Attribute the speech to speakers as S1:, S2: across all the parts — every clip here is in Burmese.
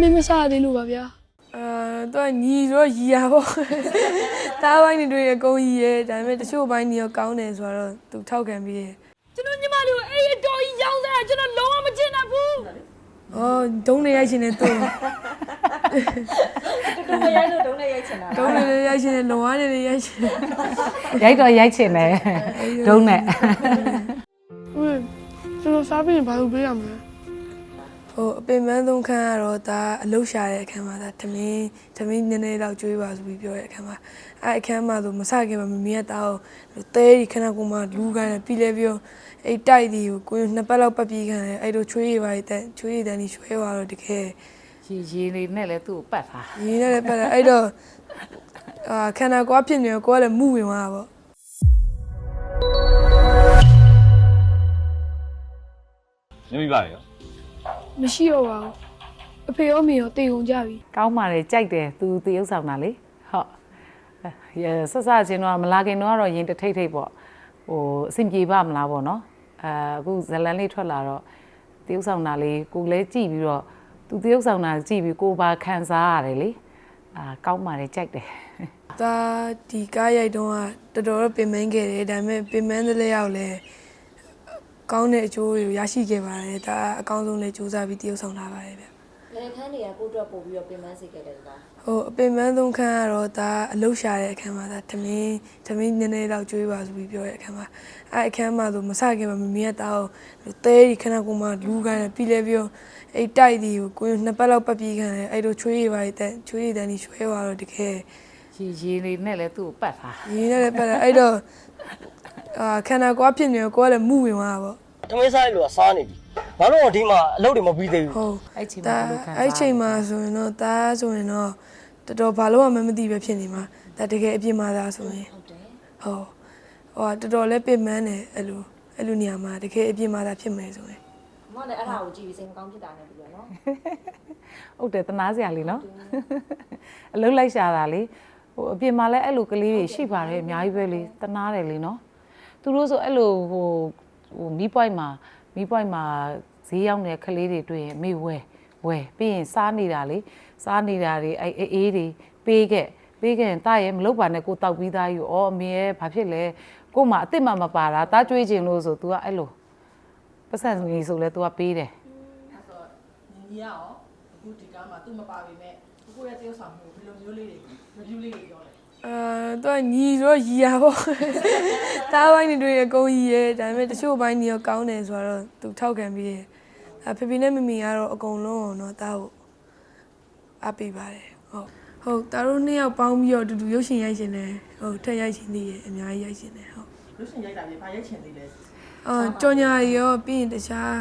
S1: မင်းမစားသေးလို့ပါဗျာ
S2: အာတော့ညီတော့ရီရပေါ့တားပိုင်းတွေအကုန်ရီရဲဒါပေမဲ့တချို့ဘိုင်းတွေရောကောင်းတယ်ဆိုတော့သူထောက်ခံပြီးရဲ့
S1: ကျွန်တော်ညီမလေးကိုအဲ့အတော်ကြီးရောင်းစားတာကျွန်တော်လုံးဝမကျင်တတ်ဘူး
S2: အော်ဒုံးနေရိုက်ရှင်နေသူ
S3: တူတူမရိုက်လို့တုံးနဲ့ရိုက်ချင်တာ
S2: ဒုံးနေလည်းရိုက်ရှင်နေလုံဝါးနေလည်းရိုက်ရှင်နေ
S4: ရိုက်တော့ရိုက်ချင်တယ်ဒုံးနဲ့
S1: ဟင်းကျွန်တော်စားပြီးရင်ဘာလုပ်ပေးရမလဲ
S2: ဟိုအပင်ပန်းသုံးခန်းကတော့ဒါအလုရှာတဲ့အခန်းမှာဒါထမင်းထမင်းနည်းနည်းတော့ကျွေးပါဆိုပြီးပြောတဲ့အခန်းမှာအဲ့အခန်းမှာဆိုမစခင်မှာမမီးကတောက်သဲဒီခဏကမှလူခိုင်းတယ်ပြီးလဲပြောအဲ့တိုက်ဒီကိုကိုယ်နှစ်ပတ်လောက်ပတ်ပြီးခံတယ်အဲ့တို့ချွေးရပါတဲ့ချွေးရတဲ့นี่ချွဲသွားတော့တကယ်
S4: ရီရီလေးနဲ့လည်းသူ့ကိုပတ်ထား
S2: ရင်းနဲ့လည်းပတ်တယ်အဲ့တော့အာခန္ဓာကိုယ်ဖြစ်နေတော့ကိုယ်ကလည်းမှုဝင်သွားတာပေါ့
S5: နမိပါရော
S1: မရှိတော့ပါဘူးအဖေရောမေရောတေကုန်ကြပြီ
S4: ကောင်းပါလေကြိုက်တယ်သူတရုပ်ဆောင်တာလေဟုတ်ရဆက်စချင်းတော့မလာခင်တော့ကတော့ရင်တထိတ်ထိတ်ပေါ့ဟိုအဆင်ပြေပါမလားပေါ့နော်အဲအခုဇလန်လေးထွက်လာတော့တရုပ်ဆောင်တာလေးကိုလည်းကြည့်ပြီးတော့သူတရုပ်ဆောင်တာကြည့်ပြီးကိုပါခံစားရတယ်လေအာကောင်းပါလေကြိုက်တယ်
S2: ဒါဒီကားရိုက်တော့ကတော်တော်တော့ပင်ပန်းခဲ့တယ်ဒါပေမဲ့ပင်ပန်းတဲ့လက်ရောက်လဲ ကောင်းတဲ့အကျိုးတွေကိုရရှိခဲ့ပါတယ်ဒါအကောင်းဆုံးလေးစူးစမ်းပြီးတရုပ်ဆောင်လာပါတယ်ဗျ
S3: ဘယ်ခန်းတွေကကိုအတွက်ပို့ပြီးတော့ပြင်ပန်းစေခဲ့တယ်လား
S2: ဟိုအပင်ပန်းသုံးခန်းကတော့ဒါအလုရှာတဲ့အခန်းမှာဒါထမင်းထမင်းနည်းနည်းတော့ကျွေးပါဆိုပြီးပြောတဲ့အခန်းမှာအဲ့အခန်းမှာဆိုမစခင်မှာမမီးကတောက်သဲဒီခဏကမှလူခိုင်းတယ်ပြီးလဲပြောအဲ့တိုက်ဒီကိုကိုယ်နှစ်ပတ်လောက်ပတ်ပြီးခံတယ်အဲ့တို့ချွေးရပါတဲ့ချွေးရတဲ့นี่ချွဲသွားတော့တကယ်
S4: ရီရီလေးနဲ့လည်းသူ့ကိုပတ်ထား
S2: ရင်းနဲ့လည်းပတ်တယ်အဲ့တော့အာခန္ဓာကိုယ်ဖြစ်နေတော့ကိုယ်ကလည်းမှုဝင်သွားတာပေါ့
S6: ထမင်းစားရလို့စားနေပြီဘာလို့ဒီမှာအလုပ်တွေမပြီးသေးဘူး
S2: ဟုတ်
S4: အဲ့ချိန်မှာ
S2: ဒါ
S4: ဘယ်လိုခံစား
S2: အဲ့ချိန်မှာဆိုရင်တော့ဒါဆိုရင်တော့တော်တော်ဘာလို့မှမသိပဲဖြစ်နေမှာဒါတကယ်အပြစ်မှာသားဆိုရင်
S3: ဟုတ်တယ်
S2: ဟုတ်ဟိုတော်တော်လေးပင်ပန်းတယ်အဲ့လိုအဲ့လိုနေရာမှာတကယ်အပြစ်မှာသားဖြစ်မယ်ဆိုရင်
S3: မမလည်းအဲ့ဒါကိုကြည့်ပြီးစိတ်မကောင်းဖြစ်တာနဲ့ပြီးတော့နော်
S4: ဟုတ်တယ်တနာစရာလေးနော်အလုံးလိုက်ရှာတာလေဟိုအပြင်မှာလည်းအဲ့လိုကလေးတွေရှိပါတယ်အများကြီးပဲလေတနာတယ်လေနော်သူတို့ဆိုအဲ့လိုဟို ဟိုမီးပွိုက်မှာမီးပွိုက်မှာဈေးရောက်နေတဲ့ကလေးတွေတွေ့ရင်အမေဝဲဝဲပြီးရင်စားနေတာလေစားနေတာတွေအဲ့အေးအေးတွေပေးခဲ့ပေးခဲ့ရင်တာရဲ့မလုပ်ပါနဲ့ကိုတောက်ပြီးသားယူဩအမေရဲ့ဘာဖြစ်လဲကို့မှာအစ်စ်မှမပါတာတားကြွေးခြင်းလို့ဆို तू ကအဲ့လိုပတ်စံကြီးဆိုလဲ तू ကပေးတယ်
S7: ညီရအောင်အခုဒီကားမှာသူ့မပါပေမဲ့ကိုကိုရဲ့တရုပ်ဆောင်မှုဘယ်လိုမျိုးလေးတွေ review လေးတွေပြောလဲ
S2: အာတော့ညီတော့ရီရပေါ့တားပိုင်းတွေအကုန်ရီရဲဒါပေမဲ့တချို့ဘိုင်းတွေရောကောင်းတယ်ဆိုတော့သူထောက်ခံပြီးရဲ့အဖေဖေနဲ့မမီကတော့အကုန်လုံးအောင်တော့တားဖို့အပ်ပေးပါတယ်ဟုတ်ဟုတ်တားတို့နှစ်ယောက်ပေါင်းပြီးတော့အတူတူရုပ်ရှင်ရိုက်ရှင်တယ်ဟုတ်ထက်ရိုက်ရှင်သေးရဲ့အများကြီးရိုက်ရှင်တယ်ဟုတ်
S7: လို့ရှင်ရိုက်တာပြေဘာရိုက်ချင်သေးလဲ
S2: အော်ကြော်ညာရီရောပြီးရင်တခြား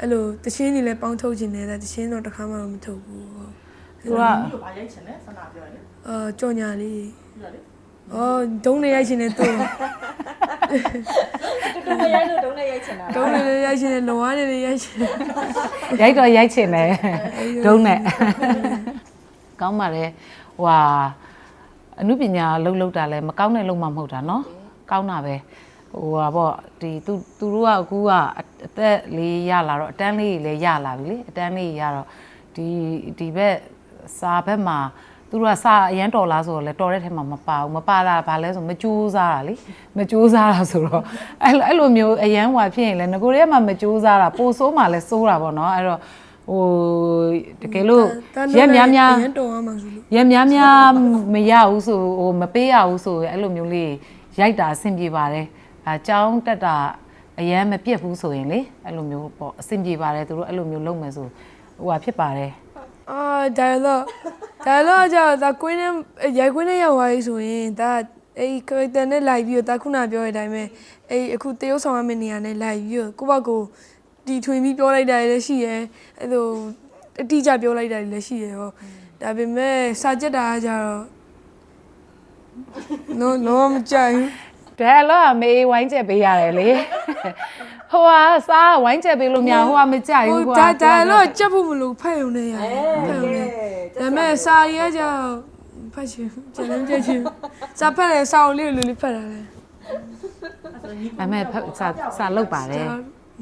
S2: အဲ့လိုတချင်းတွေလည်းပေါင်းထုတ်ခြင်းတယ်ဒါတချင်းတော့တစ်ခါမှမထုတ်ဘူးဟုတ်
S4: သူက
S7: ဒီလိုဘာရိုက်ချင်လဲဆန္ဒပြောရင်လေ
S2: အော်ကြော်ညာလေး
S7: ပြီးတော့လေ
S2: အော်ဒုံးနေရိုက်ရှင်နေသူ
S3: တူတူမရိုက်လို့တုံးနဲ့ရိုက်ချင်တာ
S2: ဒုံးနေလည်းရိုက်ရှင်နေလုံဝါးနေလည်းရိုက်ရှင်နေ
S4: ရိုက်တော့ရိုက်ချင်တယ်ဒုံးနဲ့ကောင်းပါလေဟွာအနုပညာလုံးလုံးတာလဲမကောင်းတဲ့လုံးမှမဟုတ်တာเนาะကောင်းတာပဲဟိုဟာပေါ့ဒီသူသူတို့ကအခုကအသက်လေးရလာတော့အတန်းလေးလည်းရလာပြီလေအတန်းလေးရတော့ဒီဒီဘက်စာဘက်မှာ သူတို့ကစာအရန်တော်လားဆိုတော့လေတော်တဲ့ထဲမှာမပါဘူးမပါတာဘာလဲဆိုမကြိုးစားတာလေမကြိုးစားတာဆိုတော့အဲ့လိုအဲ့လိုမျိုးအရန်ဟွာဖြစ်ရင်လည်းငကိုရဲမှာမကြိုးစားတာပိုဆိုးမှလည်းစိုးတာပေါ့နော်အဲ့တော့ဟိုတကယ်လို့ရက်များများ
S2: ရန်တော်အောင်မှဆိုလို့
S4: ရက်များများမရဘူးဆိုဟိုမပေးရဘူးဆိုရင်အဲ့လိုမျိုးလေးရိုက်တာအဆင်ပြေပါတယ်အဲကြောင်းတက်တာအရန်မပြတ်ဘူးဆိုရင်လေအဲ့လိုမျိုးပေါ့အဆင်ပြေပါတယ်သူတို့အဲ့လိုမျိုးလုပ်မယ်ဆိုဟိုဟာဖြစ်ပါတယ်
S2: အာ dialogue dialogue ကြောင့်ဒါကွင်းနဲ့ရိုက်ကွင်းနဲ့ရောက်သွားပြီဆိုရင်ဒါအဲ့ character နဲ့လိုက်ပြီးတော့ဒါခုနပြောတဲ့အတိုင်းပဲအဲ့အခုတရုပ်ဆောင်ရမယ့်နေရာနဲ့လိုက်ပြီးတော့ကိုယ့်ဘက်ကိုတီထွင်ပြီးပြောလိုက်တာလည်းရှိရဲအဲ့လိုအတိအကျပြောလိုက်တာလည်းရှိရဲဟောဒါပေမဲ့စာကြက်တာကကြတော့ no no မကြိုက်ဘူး
S4: ဒါတော့အမေဝိုင်းချက်ပေးရတယ်လေ ဟိုဟာစားဝိုင်းချက်ပေးလို့များဟိုဟာမကြိုက်
S2: ဟို
S4: ဘူးကွာ
S2: ဒါဒါတော့ကြက်ဖို့မလို့ဖက်ရုံနဲ့ရတယ်ဖက်ရုံနဲ့ဒါပေမဲ့စာရီကကြတော့ဖက်ချင်ကျန်တယ်ကြည့်ချင်စာဖက်တယ်စာအုပ်လေးလိုလေးဖက်တာလေ
S4: အမေဖတ်စာစာလုပ်ပါတယ်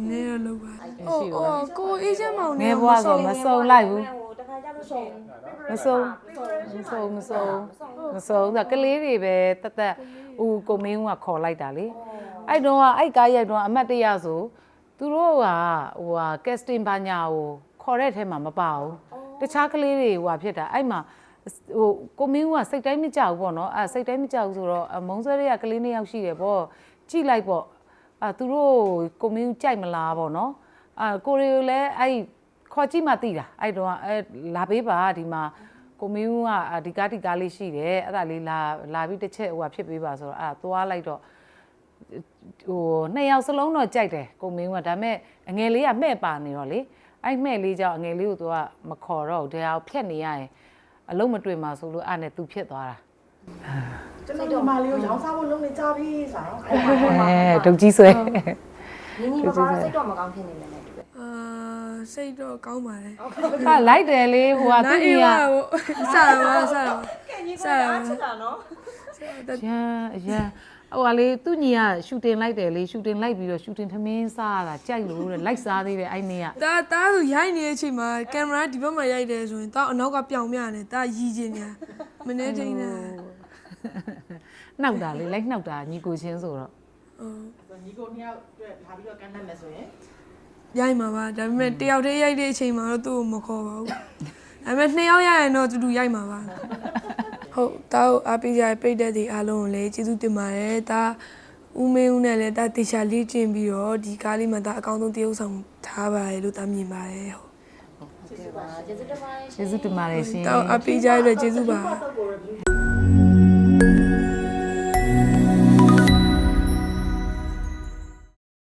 S2: နေရလောက်ပါဟိုဟိုကိုအေးချမ်းမောင်
S4: င
S2: နဲ့
S4: ယ်ဘွားဆိုမစုံလိုက်ဘူး
S3: ဟိုတခါကျမမဆုံး
S4: မဆုံးမဆုံးမဆုံးမဆုံးဒါကလေးတွေပဲတသက်ဦးကိုမင်းကခေါ်လိုက်တာလေ အဲ့တော့ကအဲ့ကားရိုက်တော့အမတ်တရဆိုသူတို့ကဟိုဟာကက်စတင်ဘာညာကိုခေါ်တဲ့ထဲမှာမပါဘူးတခြားကလေးတွေဟိုဟာဖြစ်တာအဲ့မှာဟိုကိုမင်းကစိတ်တိုင်းမကြောက်ဘူးပေါ့နော်အဲ့စိတ်တိုင်းမကြောက်ဘူးဆိုတော့အမုံဆွဲတွေကကလေးနှစ်ယောက်ရှိတယ်ပေါ့ကြည့်လိုက်ပေါ့အာသူတို့ကိုမင်းကြိုက်မလားပေါ့နော်အာကိုရီကိုလည်းအဲ့ခေါ်ကြည့်မှသိတာအဲ့တော့အဲလာပေးပါဒီမှာကိုမင်းကအာဒီကားဒီကားလေးရှိတယ်အဲ့ဒါလေးလာလာပြီးတစ်ချက်ဟိုဟာဖြစ်ပေးပါဆိုတော့အဲ့ဒါသွားလိုက်တော့ ဟိုနှစ်ယောက်စလုံးတော့ကြိုက်တယ်ကိုမင်းကဒါပေမဲ့အငယ်လေးကမှဲ့ပါနေတော့လေအဲ့မှဲ့လေးကြောင့်အငယ်လေးကိုသူကမခေါ်တော့ဘူးတရားဖြတ်နေရရင်အလုံးမတွေ့မှာဆိုလို့အဲ့နဲ့သူဖြစ်သွားတာ
S7: ကျွန်တော်ဒီမာလေးကိုရောင်းစားဖို့လုပ်နေကြပြီဆိုတော့
S4: အဲဒုတ်ကြီးဆွဲ
S3: ညီညီမပါစိတ်တော့မကောင်းဖြစ်နေတယ်နဲ့တူတယ်
S2: အာစိတ်တော့ကောင်းပါတယ်
S4: ဟာလိုက်တယ်လေဟိုဟာသူ
S2: နား
S4: ကြီး
S2: အေး
S4: က
S2: ပါဟိုစတာပါစတာပါ
S3: ကဲညီကအားချစ်တာနော်
S4: ရန်ရန် ဟိုကလေသူညီကရှူတင်လိုက်တယ်လေရှူတင်လိုက်ပြီးတော့ရှူတင်သမင်းစားတာကြိုက်လို့တဲ့လိုက်စားသေးတယ်အဲ့နေ့က
S2: တာတာဆိုရိုက်နေတဲ့အချိန်မှာကင်မရာဒီဘက်မှာရိုက်တယ်ဆိုရင်တာအနောက်ကပြောင်ပြနေတာရီချင်ညာမနေတိုင်းနဲ့
S4: နှောက်တာလေလိုက်နှောက်တာညီကိုချင်းဆိုတော့
S7: ညီကိုနှစ်ယောက်အတွက်လာပြီးတော့ကန်တက်မယ်ဆိုရင်
S2: ရိုက်မှာပါဒါပေမဲ့တယောက်တည်းရိုက်တဲ့အချိန်မှာတော့သူ့ကိုမခေါ်ပါဘူးဒါပေမဲ့နှစ်ယောက်ရိုက်ရင်တော့တူတူရိုက်မှာပါ ဟုတ်တာကိုအားပေးကြတဲ့ပိတ်တဲ့ဒီအားလုံးကိုလည်းကျေးဇူးတင်ပါတယ်ဒါဦးမင်းဦးနဲ့လည်းဒါတေချာလေးကျင့်ပြီးတော့ဒီကားလေးမှာဒါအကောင်းဆုံးတရုပ်ဆောင်ထားပါတယ်လို့တာမြင်ပါတယ်ဟုတ်
S3: ကျေးဇူးပါကျေးဇူးတင်ပါတယ်ရှင်
S4: ကျေးဇူးတင်ပါတယ်ရှင်
S2: တောက်အပေးကြရတဲ့ကျေးဇူးပါ
S7: တော့ကို review